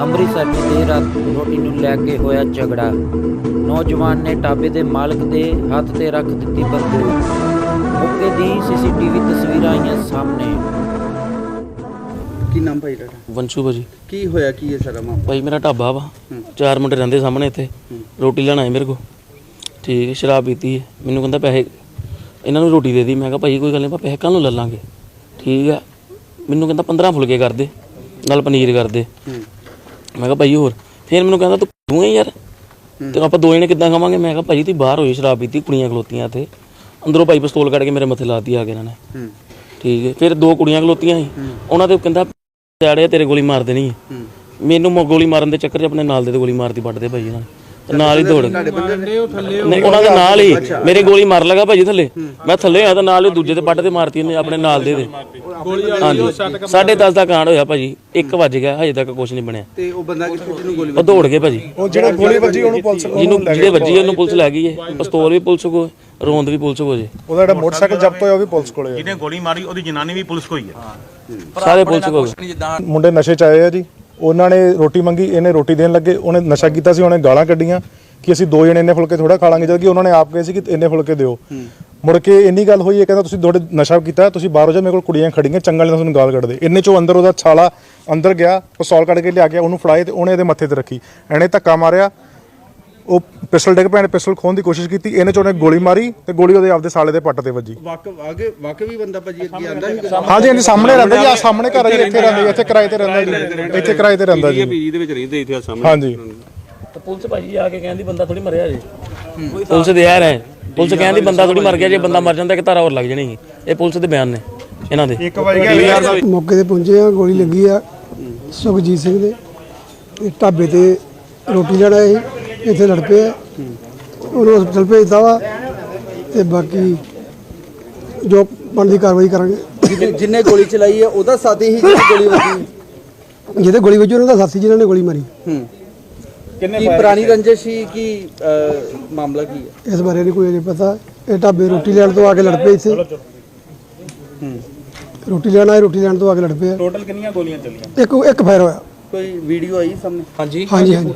ਅੰਮ੍ਰਿਤਸਰ 'ਚ ਦੇਰ ਰਾਤ ਰੋਟੀ ਨੂੰ ਲੈ ਕੇ ਹੋਇਆ ਝਗੜਾ। ਨੌਜਵਾਨ ਨੇ ਢਾਬੇ ਦੇ ਮਾਲਕ ਦੇ ਹੱਥ ਤੇ ਰੱਖ ਦਿੱਤੀ ਬੰਦੂਕ। ਮੌਕੇ ਦੀ ਸੀਸੀਟੀਵੀ ਤਸਵੀਰਾਂ ਆਈਆਂ ਸਾਹਮਣੇ। ਕੀ ਨਾਮ ਭਾਈ ਤੁਹਾਡਾ? ਵੰਸ਼ੂ ਭਾਜੀ। ਕੀ ਹੋਇਆ? ਕੀ ਹੈ ਸਾਰਾ ਮਾਮਲਾ? ਭਾਈ ਮੇਰਾ ਢਾਬਾ ਵਾ। ਹੂੰ। ਚਾਰ ਮੁੰਡੇ ਰਹਿੰਦੇ ਸਾਹਮਣੇ ਇੱਥੇ। ਹੂੰ। ਰੋਟੀ ਲੈਣ ਆਏ ਮੇਰੇ ਕੋ ਠੀਕ ਹੈ ਸ਼ਰਾਬ ਪੀਤੀ ਹੈ। ਮੈਨੂੰ ਕਹਿੰਦਾ ਪੈਸੇ ਇਹਨਾਂ ਨੂੰ ਰੋਟੀ ਦੇ ਦੀ। ਮੈਂ ਕਿਹਾ ਭਾਈ ਕੋਈ ਗੱਲ ਨਹੀਂ ਆਪਾਂ ਪੈਸੇ ਕੱਲ ਨੂੰ ਲੈ ਲਾਂਗੇ। ਠੀਕ ਆ ਮੈਨੂੰ ਕਹਿੰਦਾ 15 ਫੁਲਕੇ ਕਰ ਦੇ ਨਾਲ ਪਨੀਰ ਕਰ ਦੇ। ਹੂੰ। ਮੈਂ ਕਿਹਾ ਭਾਈ ਹੋਰ। ਫਿਰ ਮੈਨੂੰ ਕਹਿੰਦਾ ਤੂੰ ਤੂੰ ਹੈ ਯਾਰ? ਤੇ ਆਪਾਂ ਦੋ ਜਣੇ ਕਿੱਦਾਂ ਖਾਵਾਂਗੇ? ਮੈਂ ਕਿਹਾ ਭਾਈ ਤੁਸੀਂ ਬਾਹਰ ਹੋਈ ਸ਼ਰਾਬ ਪੀਤੀ ਕੁੜੀਆਂ ਖਲੋਤੀਆਂ ਤੇ ਅੰਦਰੋਂ ਭਾਈ ਪਿਸਤੌਲ ਕੱਢ ਕੇ ਮੇਰੇ ਮੱਥੇ ਲਾਤੀ ਆ ਕੇ ਇਹਨਾਂ ਨੇ। ਠੀਕ ਹੈ। ਫਿਰ ਦੋ ਕੁੜੀਆਂ ਖਲੋਤੀਆਂ ਸੀ। ਉਹਨਾਂ ਤੇ ਕਹਿੰਦਾ ਜਾੜਿਆ ਤੇਰੇ ਗੋਲੀ ਮਾਰ ਦੇਣੀ ਹੈ। ਮੈਨੂੰ ਮ- ਗੋਲੀ ਮਾਰਨ ਦੇ ਚੱਕਰ 'ਚ ਆਪਣੇ ਨਾਲ ਦੇ ਤੇ ਗੋਲੀ ਮਾਰਤੀ ਵੱਢਦੇ ਭਾਈ ਇਹਨਾਂ ਨੇ। ਤੇ ਨਾਲ ਹੀ ਦੌੜ। ਗਏ। ਨੇ? ਨਹੀਂ ਉਹਨਾਂ ਦੇ ਨਾਲ ਹੀ। ਮੇਰੇ ਗੋਲੀ ਮਾਰ ਲਗਾ ਭਾਜੀ ਥੱਲੇ। ਮੈਂ ਥੱਲੇ ਆ ਤਾਂ ਨਾਲ ਹੀ ਦੂਜੇ ਤੇ ਵੱਢ ਤੇ ਮਾਰਤੀ ਉਹਨੇ ਆਪਣੇ ਨਾਲ ਦੇ ਦੇ ਸਾਢੇ ਦਸ ਦਾ ਕਾਂਡ ਹੋਇਆ ਭਾਜੀ। 1 ਵਜ ਗਿਆ ਹਜੇ ਤੱਕ ਕੁਝ ਨਹੀਂ ਬਣਿਆ। ਤੇ ਉਹ ਬੰਦਾ ਕਿੱਥੇ ਜਿਹਨੂੰ ਗੋਲੀ ਉਹ ਦੌੜ ਗਏ ਭਾਜੀ। ਉਹ ਜਿਹੜਾ ਗੋਲੀ ਵੱਜੀ ਉਹਨੂੰ ਪੁਲਿਸ ਜਿਹਨੂੰ ਜਿਹਦੇ ਵੱਜੀ ਉਹਨੂੰ ਪੁਲਿਸ ਲੈ ਗਈ ਹੈ ਪਿਸਤੌਲ ਵੀ ਪੁਲਿਸ ਕੋ ਰੋਂਦ ਵੀ ਪੁਲਿਸ ਕੋ ਜੇ। ਉਹਦਾ ਜਿਹੜਾ ਮੋਟਰਸਾਈਕਲ ਜ਼ਬਤ ਹੋਇਆ ਉਹ ਵੀ ਪੁਲਿਸ ਕੋਲੇ ਹੈ ਜਿਹਨੇ ਗੋਲੀ ਮਾਰੀ ਉਹਦੀ ਜਨਾਨੀ ਵੀ ਪੁਲਿਸ ਕੋਲ ਹੀ ਹੈ ਸਾਰੇ ਪੁਲਿਸ ਕੋ ਮੁੰਡੇ ਨਸ਼ੇ ਚ ਆਏ ਆ ਜੀ। ਉਹਨਾਂ ਨੇ ਰੋਟੀ ਮੰਗੀ ਇਹਨੇ ਰੋਟੀ ਦੇਣ ਲੱਗੇ ਉਹਨੇ ਨਸ਼ਾ ਕੀਤਾ ਸੀ ਉਹਨੇ ਗਾਲਾਂ ਕੱਢੀਆਂ ਕਿ ਅਸੀਂ ਦੋ ਜਣੇ ਇੰਨੇ ਫੁਲਕੇ ਥੋੜਾ ਖਾ ਲਾਂਗੇ ਜਦ ਕਿ ਉਹਨਾਂ ਨੇ ਆਪ ਕਹੇ ਸੀ ਕਿ ਇੰਨੇ ਫੁਲਕੇ ਦਿਓ। ਮੁੜ ਕੇ ਇੰਨੀ ਗੱਲ ਹੋਈ ਇਹ ਕਹਿੰਦਾ ਤੁਸੀਂ ਥੋੜੇ ਨਸ਼ਾ ਕੀਤਾ ਤੁਸੀਂ ਬਾਹਰ ਹੋ ਜਾ ਮੇਰੇ ਕੋਲ ਕੁੜੀਆਂ ਖੜੀਆਂ ਚੰਗਾ ਨਹੀਂ ਤੁਹਾਨੂੰ ਗਾਲ ਕੱਢਦੇ। ਇੰਨੇ ਚੋਂ ਅੰਦਰ ਉਹਦਾ ਛਾਲਾ ਅੰਦਰ ਗਿਆ ਪਿਸਤੌਲ ਕੱਢ ਕੇ ਲਿਆ ਗਿਆ ਉਹਨੂੰ ਫੜਾਏ ਤੇ ਉਹਨੇ ਇਹਦੇ ਮੱਥੇ ਤੇ ਰੱਖੀ। ਇਹਨੇ ਧੱਕਾ ਮਾਰਿਆ ਉਹ ਪਿਸਟਲ ਡਿੱਗ ਪਿਆ ਇਹਨੇ ਪਿਸਟਲ ਖੋਣ ਦੀ ਕੋਸ਼ਿਸ਼ ਕੀਤੀ ਇਹਨੇ ਚੋਂ ਉਹਨੇ ਗੋਲੀ ਮਾਰੀ ਤੇ ਗੋਲੀ ਉਹਦੇ ਆਪਦੇ ਸਾਲੇ ਦੇ ਪੱਟ ਤੇ ਵੱਜੀ। ਵਾਕ ਆਗੇ ਵਾਕ ਵੀ ਬੰਦਾ ਭਾਜੀ ਅੱਗੇ ਆਂਦਾ ਨਹੀਂ। ਹਾਂਜੀ ਹਾਂਜੀ ਸਾਹਮਣੇ ਰਹਿੰਦਾ ਜੀ ਆ ਸਾਹਮਣੇ ਘਰ ਆ ਜੀ ਇੱਥੇ ਰਹਿੰਦਾ ਜੀ ਇੱਥੇ ਕਿਰਾਏ ਤੇ ਰਹਿੰਦਾ ਜੀ ਇੱਥੇ ਕਿਰਾਏ ਤੇ ਰਹਿੰਦਾ ਜੀ। ਦੇ ਵਿੱਚ ਰਹਿੰਦੇ ਇੱਥੇ ਸਾਹਮਣੇ। ਹਾਂਜੀ। ਤੇ ਪੁਲਿਸ ਭਾਜੀ ਆ ਕੇ ਕਹਿੰਦੀ ਬੰਦਾ ਥੋੜੀ ਮਰਿਆ ਜੇ। ਪੁਲਿਸ ਦੇ ਯਾਰ ਹੈ। ਪੁਲਿਸ ਕਹਿੰਦੀ ਬੰਦਾ ਥੋੜੀ ਮਰ ਗਿਆ ਜੇ ਬੰਦਾ ਮਰ ਜਾਂਦਾ ਇੱਕ ਧਾਰਾ ਹੋਰ ਲੱਗ ਜਾਣੀ ਸੀ। ਇਹ ਪੁਲਿਸ ਦੇ ਬਿਆਨ ਨੇ ਇਹਨਾਂ ਦੇ। ਮੌਕੇ ਤੇ ਪਹੁੰਚੇ ਆ ਗੋਲੀ ਲੱਗੀ ਆ ਸੁਖਜੀਤ ਸਿੰਘ ਦੇ ਢਾਬੇ ਤੇ ਰੋਟੀ ਲੈਣ ਆਏ ਸੀ। ਇੱਥੇ ਲੜ ਪਏ ਆ। ਉਹਨੂੰ ਹਸਪਤਾਲ ਭੇਜਤਾ ਵਾ ਤੇ ਬਾਕੀ ਜੋ ਬਣਦੀ ਕਾਰਵਾਈ ਕਰਾਂਗੇ। ਜਿਹਨੇ ਜਿੰਨੇ ਗੋਲੀ ਚਲਾਈ ਹੈ ਉਹਦਾ ਸਾਥੀ ਹੀ ਜਿਹਦੀ ਗੋਲੀ ਵੱਜੀ। ਜਿਹਦੇ ਗੋਲੀ ਵੱਜੀ ਉਹਨਾਂ ਦਾ ਸਾਥੀ ਜਿਨ੍ਹਾਂ ਨੇ ਗੋਲੀ ਮਾਰੀ। ਹੂੰ। ਕਿੰਨੇ ਕੀ ਪੁਰਾਣੀ ਰੰਜਿਸ਼ ਸੀ ਕੀ ਅਹ, ਮਾਮਲਾ ਕੀ ਹੈ ਇਸ ਬਾਰੇ ਨਹੀਂ ਕੋਈ ਅਜੇ ਪਤਾ। ਇਹ ਢਾਬੇ ਰੋਟੀ ਲੈਣ ਤੋਂ ਆ ਕੇ ਲੜ ਪਏ ਇੱਥੇ। ਰੋਟੀ ਲੈਣ ਆਏ ਰੋਟੀ ਲੈਣ ਤੋਂ ਆ ਕੇ ਲੜ ਪਏ ਟੋਟਲ ਕਿੰਨੀਆਂ ਗੋਲੀਆਂ ਚੱਲੀਆਂ? ਇੱਕ ਇੱਕ ਫਾਇਰ ਹੋਇਆ। ਕੋਈ ਵੀਡੀਓ ਆਈ ਸਾਹਮਣੇ? ਹਾਂਜੀ ਹਾਂਜੀ।